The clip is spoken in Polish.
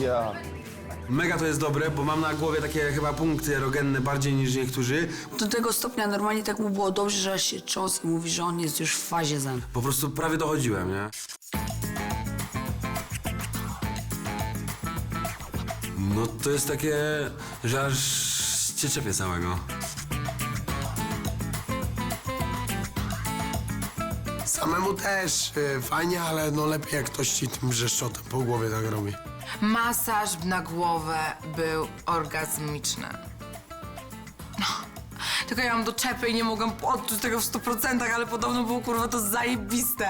Ja. Mega to jest dobre, bo mam na głowie takie chyba punkty erogenne bardziej niż niektórzy. Do tego stopnia normalnie tak mu było dobrze, że aż się cząs i mówi, że on jest już w fazie zen. Po prostu prawie dochodziłem, nie? No to jest takie, że aż cię czepię całego. Samemu też y, fajnie, ale no lepiej jak ktoś ci tym brzeszczotem po głowie tak robi. Masaż na głowę był orgazmiczny. No, Tylko ja mam doczepy i nie mogłam odczuć tego w 100%, ale podobno było kurwa to zajebiste.